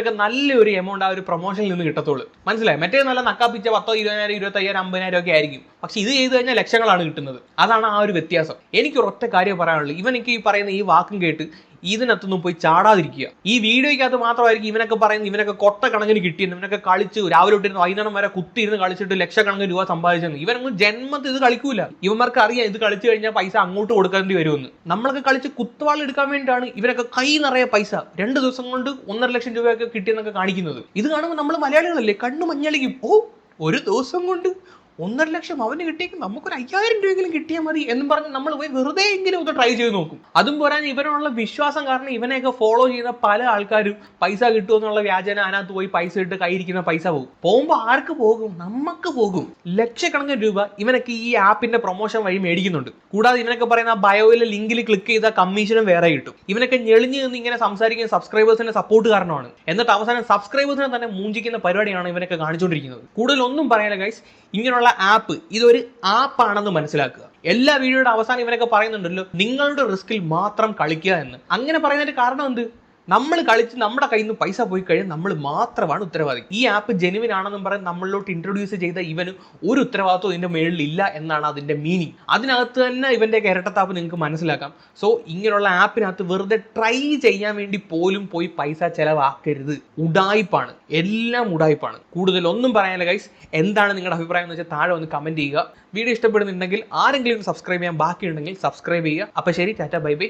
ഒക്കെ നല്ലൊരു എമൗണ്ട് ആ ഒരു പ്രൊമോഷനിൽ നിന്ന് കിട്ടത്തുള്ളൂ. മനസ്സിലായി? മറ്റേ നല്ല നക്കാപ്പിച്ച പത്തോ ഇരുപതിനായിരം ഇരുപത്തയ്യായിരം അമ്പതിനായിരം ഒക്കെ ആയിരിക്കും. പക്ഷെ ഇത് ചെയ്തു കഴിഞ്ഞാൽ ലക്ഷങ്ങളാണ് കിട്ടുന്നത്. അതാണ് ആ ഒരു വ്യത്യാസം. എനിക്ക് ഒരൊറ്റ കാര്യം പറയാനുള്ളൂ. ഇവൻ എനിക്ക് ഈ പറയുന്ന ഈ വാക്കും കേട്ട് ഇതിനകത്തൊന്നും പോയി ചാടാതിരിക്കുക. ഈ വീഡിയോയ്ക്കകത്ത് മാത്രമായിരിക്കും ഇവനൊക്കെ പറയുന്നത് ഇവനൊക്കെ കൊട്ട കണക്കിന് കിട്ടിയെന്ന് ഇവനൊക്കെ കളിച്ച് രാവിലെ ഇട്ടിരുന്ന് വൈകുന്നേരം വരെ കുത്തിയിരുന്ന് കളിച്ചിട്ട് ലക്ഷക്കണക്കിന് രൂപ സമ്പാദിച്ചെന്ന്. ഇവനൊന്നും ജന്മത്തിൽ ഇത് കളിക്കൂല. ഇവന്മാർക്ക് അറിയാം ഇത് കളിച്ചു കഴിഞ്ഞാൽ പൈസ അങ്ങോട്ട് കൊടുക്കേണ്ടി വരുമെന്ന്. നമ്മളൊക്കെ കളിച്ച് കുത്തുവാൾ എടുക്കാൻ വേണ്ടിയിട്ടാണ് ഇവരൊക്കെ കൈ നിറയെ പൈസ രണ്ട് ദിവസം കൊണ്ട് ഒന്നര ലക്ഷം രൂപയൊക്കെ കിട്ടിയെന്നൊക്കെ കാണിക്കുന്നത്. ഇത് കാണുമ്പോൾ നമ്മൾ മലയാളികളല്ലേ? കണ്ണു മഞ്ഞളിക്കും. ഓ ഒരു ദിവസം കൊണ്ട് ഒന്നര ലക്ഷം അവന് കിട്ടിയെങ്കിൽ നമുക്കൊരു അയ്യായിരം രൂപയെങ്കിലും കിട്ടിയാൽ മതി എന്നും പറഞ്ഞ് നമ്മൾ പോയി വെറുതെ എങ്കിലും ഒന്ന് ട്രൈ ചെയ്ത് നോക്കും. അതും പോരാൻ ഇവനുള്ള വിശ്വാസം കാരണം ഇവനെയൊക്കെ ഫോളോ ചെയ്യുന്ന പല ആൾക്കാരും പൈസ കിട്ടുമെന്നുള്ള വ്യാജന അതിനകത്ത് പോയി പൈസ ഇട്ട് കൈയിരിക്കുന്ന പൈസ പോകും. പോകുമ്പോൾ ആർക്ക് പോകും? നമുക്ക് പോകും. ലക്ഷക്കണക്കിന് രൂപ ഇവനൊക്കെ ഈ ആപ്പിന്റെ പ്രൊമോഷൻ വഴി മേടിക്കുന്നുണ്ട്. കൂടാതെ ഇവനൊക്കെ പറയുന്ന ബയോയിലെ ലിങ്കിൽ ക്ലിക്ക് ചെയ്താൽ കമ്മീഷനും വേറെ കിട്ടും. ഇവനൊക്കെ ഞെളിഞ്ഞ് നിന്ന് ഇങ്ങനെ സംസാരിക്കുന്ന സബ്സ്ക്രൈബേഴ്സിന്റെ സപ്പോർട്ട് കാരണമാണ്. എന്നിട്ട് അവസാനം സബ്സ്ക്രൈബേഴ്സിനെ തന്നെ മൂഞ്ചിക്കുന്ന പരിപാടിയാണ് ഇവനൊക്കെ കാണിച്ചുകൊണ്ടിരിക്കുന്നത് കൂടുതൽ ഒന്നും പറയാനില്ല ഗൈസ് ഇങ്ങനെയുള്ള ആപ്പ് ഇതൊരു ആപ്പാണെന്ന് മനസ്സിലാക്കുക. എല്ലാ വീഡിയോയുടെ അവസാനം ഇവരൊക്കെ പറയുന്നുണ്ടല്ലോ നിങ്ങളുടെ റിസ്കിൽ മാത്രം കളിക്കുക എന്ന്. അങ്ങനെ പറയുന്നതിന്റെ കാരണം എന്ത്? നമ്മൾ കളിച്ച് നമ്മുടെ കയ്യിൽ നിന്ന് പൈസ പോയി കഴിഞ്ഞാൽ നമ്മൾ മാത്രമാണ് ഉത്തരവാദി. ഈ ആപ്പ് ജെനുവിൻ ആണെന്നും പറഞ്ഞ് നമ്മളിലോട്ട് ഇൻട്രൊഡ്യൂസ് ചെയ്ത ഇവന് ഒരു ഉത്തരവാദിത്വം ഇതിന്റെ മേളിൽ ഇല്ല എന്നാണ് അതിന്റെ മീനിങ് അതിനകത്ത് തന്നെ ഇവന്റെ ഇരട്ടത്താപ്പ് നിങ്ങൾക്ക് മനസ്സിലാക്കാം. സോ ഇങ്ങനെയുള്ള ആപ്പിനകത്ത് വെറുതെ ട്രൈ ചെയ്യാൻ വേണ്ടി പോലും പോയി പൈസ ചെലവാക്കരുത്. ഉടായിപ്പാണ്. എല്ലാം ഉടായിപ്പാണ്. കൂടുതൽ ഒന്നും പറയാനില്ല ഗൈസ് എന്താണ് നിങ്ങളുടെ അഭിപ്രായം എന്ന് വെച്ചാൽ താഴെ ഒന്ന് കമന്റ് ചെയ്യുക. വീഡിയോ ഇഷ്ടപ്പെടുന്നുണ്ടെങ്കിൽ ആരെങ്കിലും സബ്സ്ക്രൈബ് ചെയ്യാൻ ബാക്കിയുണ്ടെങ്കിൽ സബ്സ്ക്രൈബ് ചെയ്യുക. അപ്പോൾ ശരി ടാറ്റ ബൈ ബൈ.